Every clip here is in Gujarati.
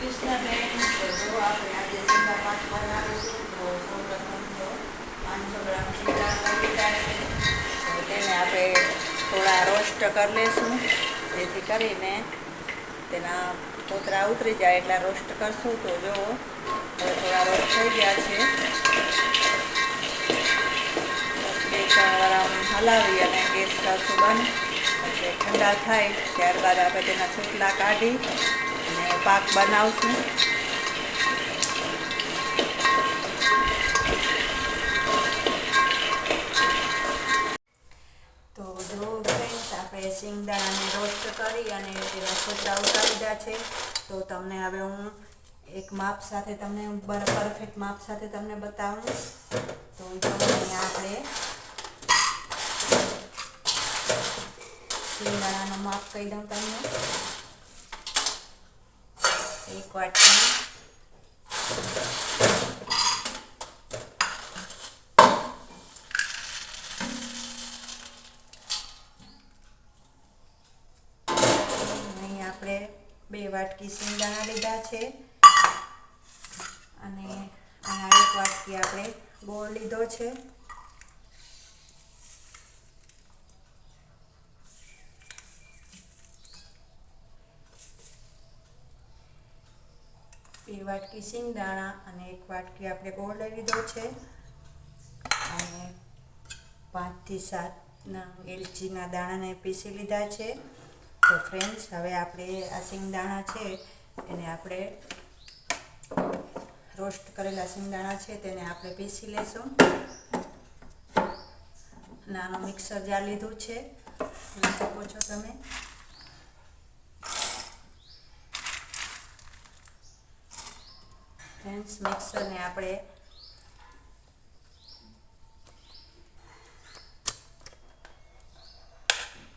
જો આપણે આજે તો પાંચસો ગ્રામ લઈ લીધા છે તેને આપણે થોડા રોસ્ટ કરી લઈશું જેથી કરીને તેના કોતરા ઉતરી જાય એટલા રોસ્ટ કરશું તો જો, હવે થોડા રોસ્ટ થઈ ગયા છે બે ત્રણ હલાવી અને ગેસ કરશું બંધ એટલે ઠંડા થાય, ત્યારબાદ આપણે તેના છૂટલા કાઢી પાક બનાવશું. તો જો ફ્રેન્ડ્સ આપણે શિંગદાણાને રોસ્ટ કરી અને તેના છોતરા ઉતારી દીધા છે. તો તમને હવે હું એક માપ સાથે તમને પરફેક્ટ માપ સાથે તમને બતાવું. તો અહીંયા આપણે સિંગદાણાનો માપ કહી દઉં તમને. એક વાટકી. આપણે બે વાટકી સિંગદાણા લીધા છે. અને આ એક વાટકી આપણે ગોળ લીધો છે. બે વાટકી સિંગદાણા અને એક વાટકી આપણે ગોળ લઈ લીધો છે. અને પાંચથી સાતના એલચીના દાણાને પીસી લીધા છે. તો ફ્રેન્ડ્સ હવે આપણે આ સિંગદાણા છે એને આપણે રોસ્ટ કરેલા સિંગદાણા છે તેને આપણે પીસી લેશું. નાનું મિક્સર જાર લીધું છે. શકો છો તમે. ફ્રેન્ડ્સ મિક્સરને આપણે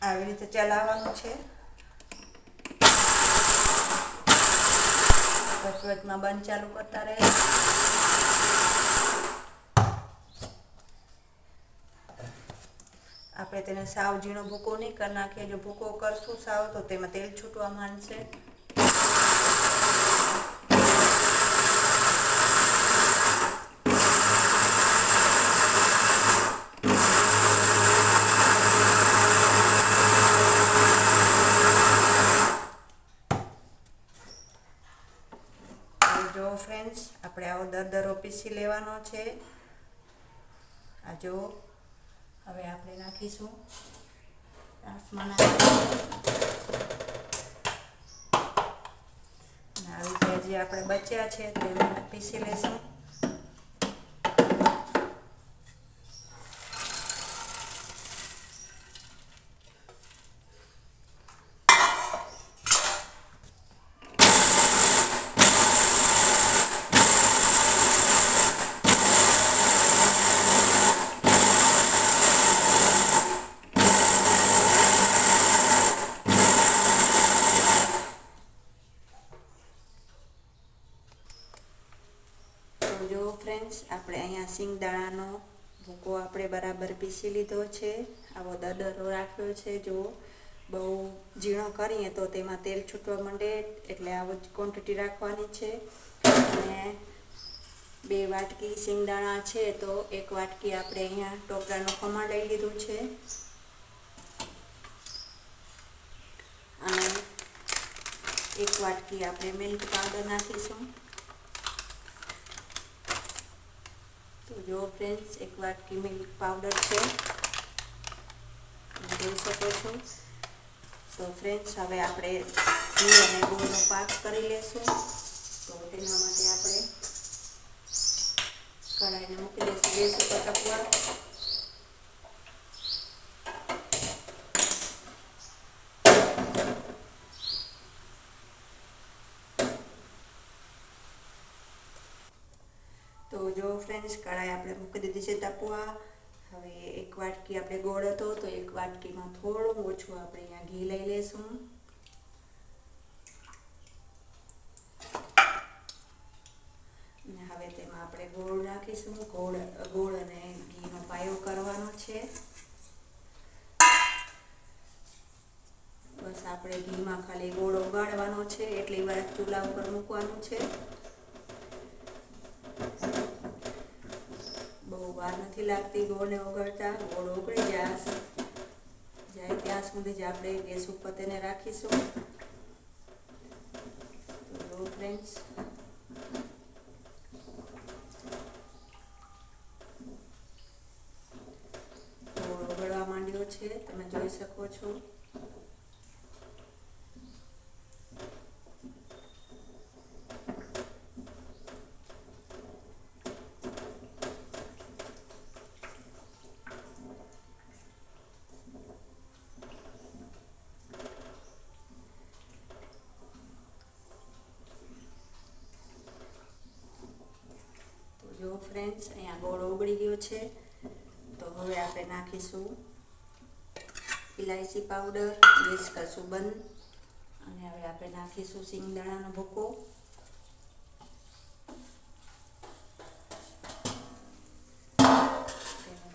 આવી રીતે ચલાવવાનું છે. વચવચમાં બંધ ચાલુ કરતા રહે આપણે તેને સાવ ઝીણો ભૂકો નહીં કરી નાખીએ. જો ભૂકો કરશું સાવ તો તેમાં તેલ છૂટવા માંડશે તો જો ફ્રેન્ડ્સ આપણે આવો દરદરો પીસી લેવાનો છે. આ જો હવે આપણે નાખીશું. ત્રાસમાં આવી જે આપણે બચ્યા છે તેને પીસી લેશું. જો ફ્રેન્ડ્સ આપણે અહીંયા સિંગદાણાનો ભૂકો આપણે બરાબર પીસી લીધો છે. આવો દડરો રાખ્યો છે. જો બહુ ઝીણો કરીએ તો તેમાં તેલ છૂટવા માંડે એટલે આવો જ ક્વોન્ટિટી રાખવાની છે. અને બે વાટકી સિંગદાણા છે તો એક વાટકી આપણે અહીંયા ટોપરાનું ખમણ લઈ લીધું છે. અને એક વાટકી આપણે મિલ્ક પાવડર નાખીશું. તો જો ફ્રેન્ડ્સ એક વાટકી મિલ્ક પાવડર છે. જોઈ શકો છો. તો ફ્રેન્ડ્સ હવે આપણે ઘી અને ગોળનો પાક કરી લેશું. તો તેના માટે આપણે કઢાઈને મૂકી દઈશું. ગેસ ઉપર તપવા તો જો ફ્રેન્ડ્સ કઢાઈ આપણે મૂકી દીધી છે તપવા. હવે એક વાટકી આપણે ગોળ હતો, તો એક વાટકીમાં થોડું ઓછું આપણે અહીંયા ઘી લઈ લેશું હવે તેમાં આપણે ગોળ નાખીશું ગોળ ગોળ અને ઘીનો પાયો કરવાનો છે. બસ આપણે ઘીમાં ખાલી ગોળ ઓગાળવાનો છે. એટલી વાર ચૂલા ઉપર મૂકવાનું છે બહુ વાર નથી લાગતી ગોળને ઓગળતા, ગોળ ઓગળી જાસ જાય ત્યાં સુધી જ આપણે ગેસ ઉપર તેને રાખીશું. તો ફ્રેન્ડ્સ માંડ્યો છે, તમે જોઈ શકો છો તો જો ફ્રેન્ડ્સ અહીંયા ગોળ ઓગળી ગયો છે. તો હવે આપણે નાખીશું ઇલાયચી પાવડર ગેસ કરશું બંધ અને હવે આપણે નાખીશું સિંગદાણાનો ભૂકો.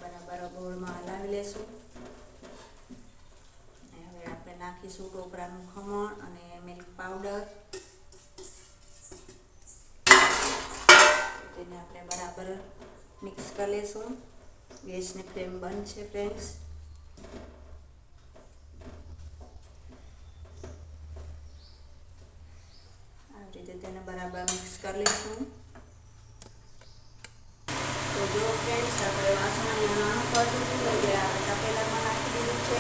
બરાબર ગોળમાં હલાવી લેશું. હવે આપણે નાખીશું ટોપરાનું ખમણ અને મિલ્ક પાવડર આપણે બરાબર મિક્સ કરી લઈશું ગેસની ફ્લેમ બંધ છે, ફ્રેન્ડ્સ. આવી રીતે તેને બરાબર મિક્સ કરી લઈશું તો જો, ફ્રેન્ડ્સ, આપણે વાસણ નાનું કરતું હતું, એટલે આપણે તપેલામાં નાખી દીધું છે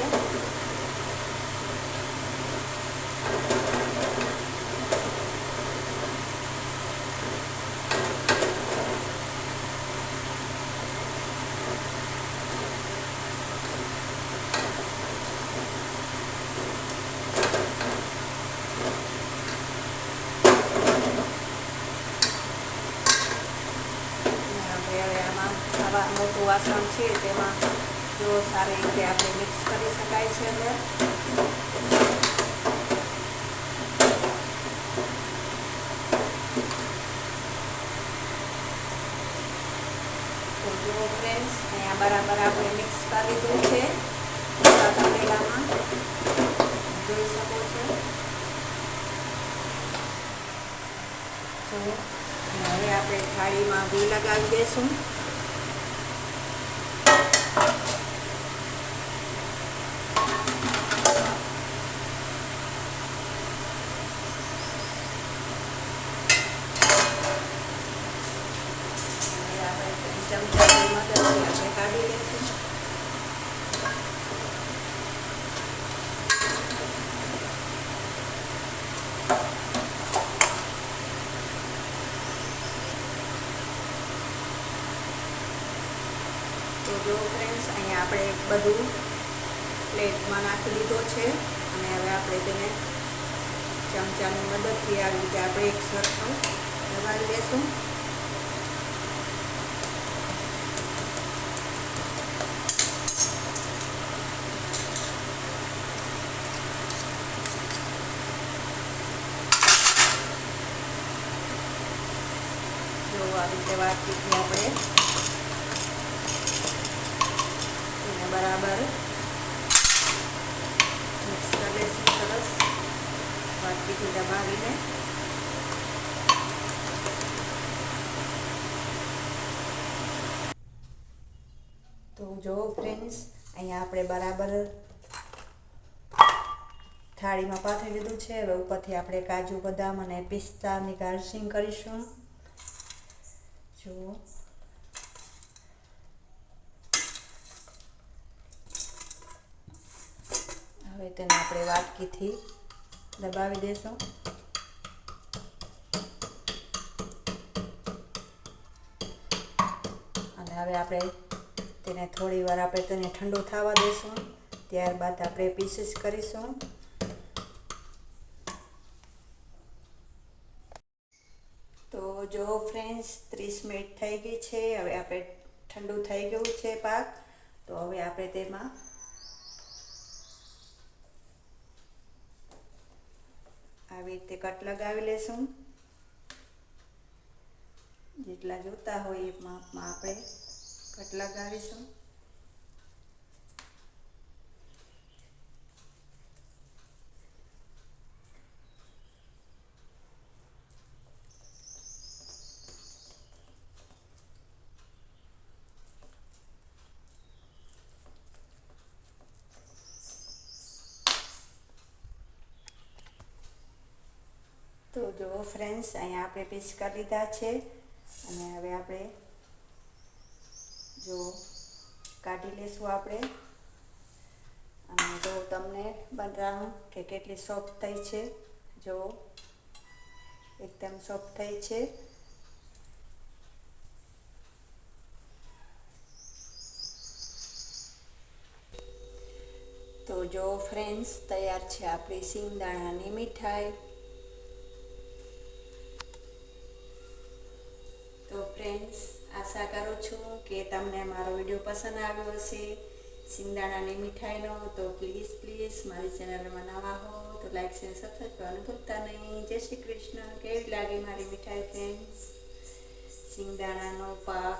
અને આપણે હવે આમાં આવા મોટું વાસણ છે, તેમાં જો સારી રીતે આપણે મિક્સ કરી શકાય છે અંદર. જુઓ ફ્રેન્ડ્સ અહીંયા બરાબર આપણે મિક્સ કરી દીધું છે. જોઈ શકો છો. જુઓ હવે આપણે થાળીમાં ઘી લગાવી દઈશું હવે આપણે ચમચાની મદદથી આપણે કાઢી લઈશું તો જો ફ્રેન્ડ્સ અહીંયા આપણે બધું પ્લેટમાં નાખી દીધો છે. અને હવે આપણે તેને ચમચાની મદદથી આવી રીતે આપણે એક સરખું દબાવી જો આવી રીતે વાતચીતથી આપણે એને બરાબર. મિક્સ કરી લઈશું, સરસ. વાટકીથી દબાવીને. તો જો ફ્રેન્ડ્સ અહીંયા આપણે બરાબર થાળીમાં પાથરી દીધું છે. હવે ઉપરથી આપણે કાજુ બદામ અને પિસ્તાની ગાર્નિશિંગ કરીશું. જુઓ હવે તેને આપણે વાટકીથી દબાવી દેશું. અને હવે આપણે તેને થોડી વાર આપણે તેને ઠંડુ થવા દઈશું ત્યારબાદ આપણે પીસીસ કરીશું. તો જો ફ્રેન્ડ્સ, ત્રીસ મિનિટ થઈ ગઈ છે. હવે આપણે ઠંડુ થઈ ગયું છે પાક. તો હવે આપણે તેમાં આવી રીતે કટ લગાવી લેશું. જેટલા જોતા હોય એ માપમાં આપણે કટ લગાવીશું. તો જુઓ ફ્રેન્ડ્સ અહીંયા આપણે પીસ કરી લીધા છે. અને હવે આપણે જો કાઢી લેશું આપણે. અને જો તમને બનાવું કે કેટલી સોફ્ટ થઈ છે. જો એકદમ સોફ્ટ થઈ છે. તો જો ફ્રેન્ડ્સ તૈયાર છે આપણી સિંગદાણાની મીઠાઈ તો ફ્રેન્ડ્સ આશા કરું છું કે તમને મારો વીડિયો પસંદ આવ્યો હશે. સિંગદાણાની મીઠાઈનો તો પ્લીઝ પ્લીઝ મારી ચેનલમાં નવા હો તો લાઈક શેર સબસ્ક્રાઈબ કરવાનું ભૂલતા નહીં. જય શ્રી કૃષ્ણ. કેવી લાગી મારી મીઠાઈ ફ્રેન્ડ્સ સિંગદાણાનો પાક